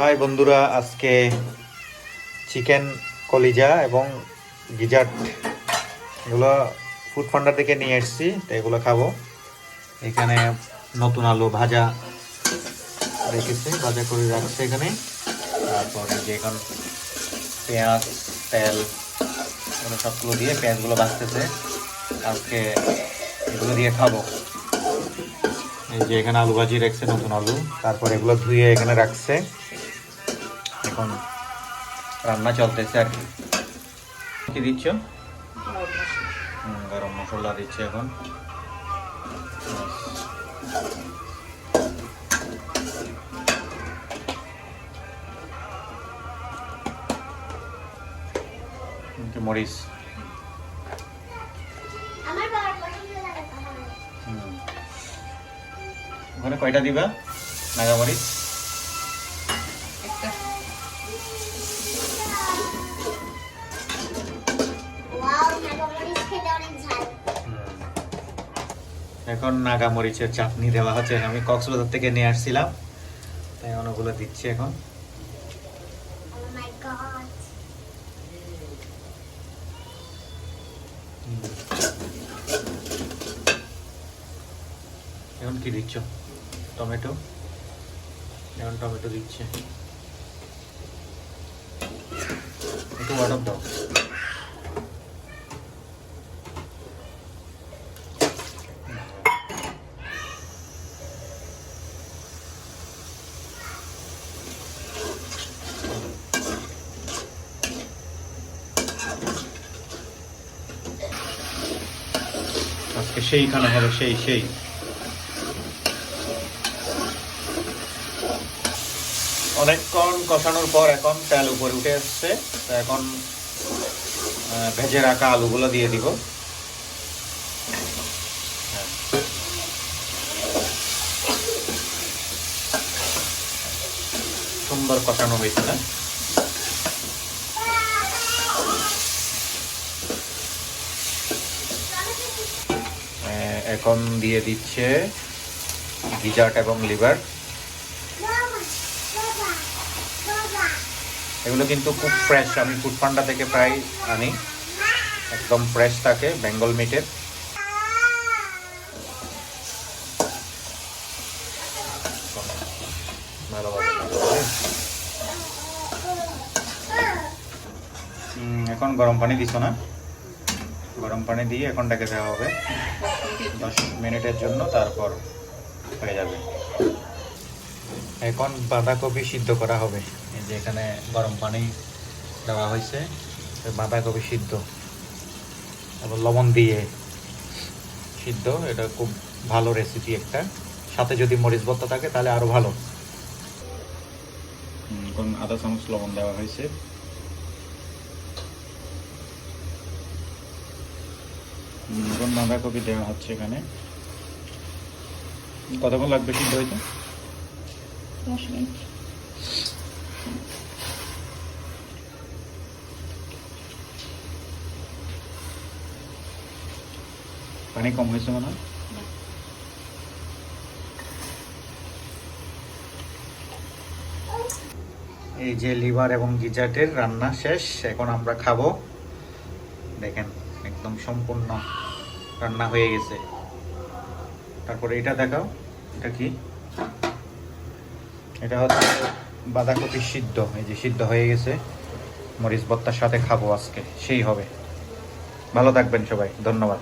High বন্ধুরা, আজকে chicken কলিজা এবং গিজার্ট এগুলো ফুড ফান্ডার থেকে নিয়ে এসেছি, তো এগুলো খাব। এখানে নতুন আলু ভাজা রেখেছে, ভাজা করে রাখছে এখানে। তারপরে যে এখন পেঁয়াজ, তেল, এগুলো সবগুলো দিয়ে পেঁয়াজগুলো ভাজতেছে। আজকে এগুলো দিয়ে খাব। এই যে এখানে আলু ভাজি রাখছে নতুন আলু। তারপর এগুলো ধুয়ে এখানে রাখছে। এখন রান্না চলতেছে আর কি। কি দিচ্ছ? গরম মশলা দিচ্ছে এখন। মরিচ। ওখানে কয়টা দিবা? নাগামরিচ ওয়াও এখন নাগা মরিচের চাটনি দেওয়া হচ্ছে। আমি কক্সবাজার থেকে নিয়ে আসছিলাম। তাই অনেকগুলো দিচ্ছি এখন। ও এখন কি দিচ্ছ? টমেটো? এখন টমেটো দিচ্ছে। একটু ওয়াটার দাও। আজকে সেই খানা হবে, সেই সেই অনেকক্ষণ কষানোর পর এখন তেল উপরে উঠে এসছে তো এখন ভেজে রাখা আলুগুলো দিয়ে দিব। সুন্দর কষানো হয়েছে না এখন দিয়ে দিচ্ছে গিজার্ট এবং লিভার। এগুলো কিন্তু খুব ফ্রেশ আমি ফুড পান্ডা থেকে প্রায় আনি। একদম ফ্রেশ থাকে, বেঙ্গল মিটের। এখন গরম পানি দিছ না? গরম পানি দিয়ে এখন ডেকে দেওয়া হবে। দশ মিনিটের জন্য তারপর হয়ে যাবে। এখন বাঁধাকপি সিদ্ধ করা হবে। এই যে এখানে গরম পানি দেওয়া হয়েছে বাঁধাকপি সিদ্ধ। এবং লবণ দিয়ে সিদ্ধ। এটা খুব ভালো রেসিপি একটা। সাথে যদি মরিচ ভর্তা থাকে, তাহলে আরও ভালো। এখন আধা চামচ লবণ দেওয়া হয়েছে হুম, এখন বাঁধাকপি দেওয়া হচ্ছে এখানে। কতক্ষণ লাগবে সিদ্ধ হইতে? দশ মিনিট। পানি কম হয়েছে মনে হয়? এই যে লিভার এবং গিজার্টের রান্না শেষ এখন আমরা খাব। দেখেন। একদম সম্পূর্ণ রান্না হয়ে গেছে। তারপরে এটা দেখাও, এটা কি? এটা হচ্ছে বাঁধাকপি সিদ্ধ, এই যে সিদ্ধ হয়ে গেছে। মরিচ ভর্তার সাথে খাব আজকে, সেই হবে। ভালো থাকবেন সবাই, ধন্যবাদ।